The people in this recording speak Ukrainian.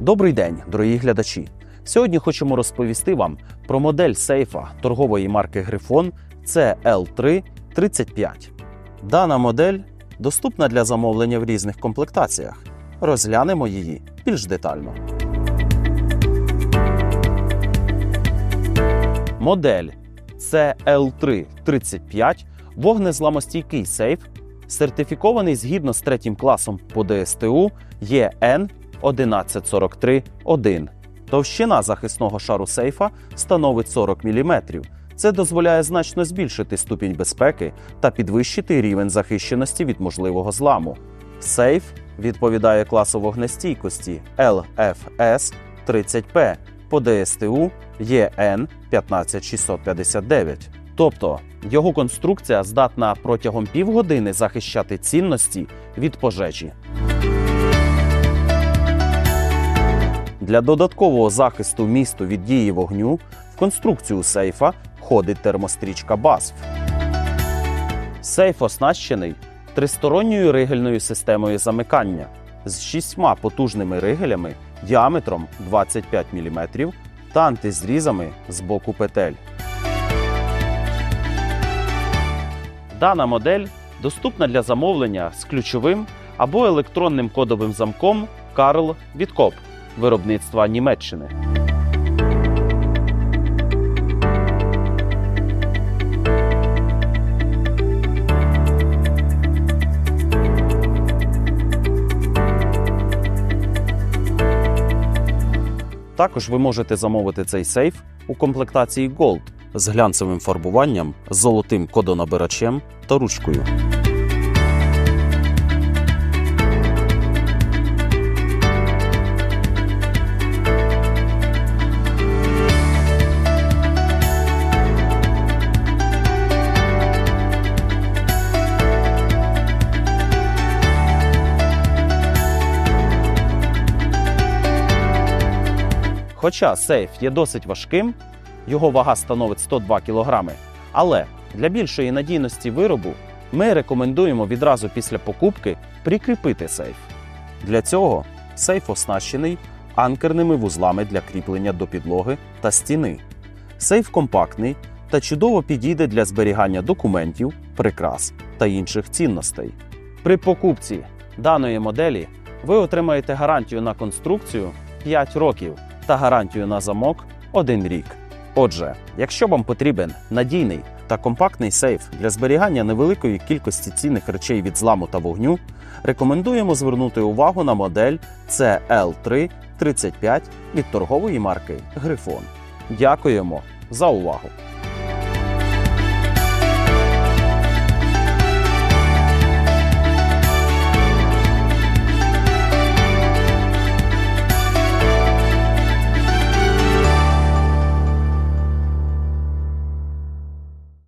Добрий день, дорогі глядачі. Сьогодні хочемо розповісти вам про модель сейфа торгової марки Грифон CL3 35. Дана модель доступна для замовлення в різних комплектаціях. Розглянемо її більш детально. Модель CL3 35 вогнезламостійкий сейф, сертифікований згідно з третім класом по ДСТУ ЄН 11443-1. Товщина захисного шару сейфа становить 40 мм. Це дозволяє значно збільшити ступінь безпеки та підвищити рівень захищеності від можливого зламу. Сейф відповідає класу вогнестійкості LFS 30P по ДСТУ ЄН 15659. Тобто його конструкція здатна протягом півгодини захищати цінності від пожежі. Для додаткового захисту місту від дії вогню в конструкцію сейфа входить термострічка BASF. Сейф оснащений тристоронньою ригельною системою замикання з шістьма потужними ригелями діаметром 25 мм та антизрізами з боку петель. Дана модель доступна для замовлення з ключовим або електронним кодовим замком Карл Віткоп виробництва Німеччини. Також ви можете замовити цей сейф у комплектації Gold з глянцевим фарбуванням, золотим кодонабирачем та ручкою. Хоча сейф є досить важким, його вага становить 102 кг, але для більшої надійності виробу ми рекомендуємо відразу після покупки прикріпити сейф. Для цього сейф оснащений анкерними вузлами для кріплення до підлоги та стіни. Сейф компактний та чудово підійде для зберігання документів, прикрас та інших цінностей. При покупці даної моделі ви отримаєте гарантію на конструкцію 5 років та гарантію на замок 1 рік. Отже, якщо вам потрібен надійний та компактний сейф для зберігання невеликої кількості цінних речей від зламу та вогню, рекомендуємо звернути увагу на модель CL3 35 від торгової марки Грифон. Дякуємо за увагу!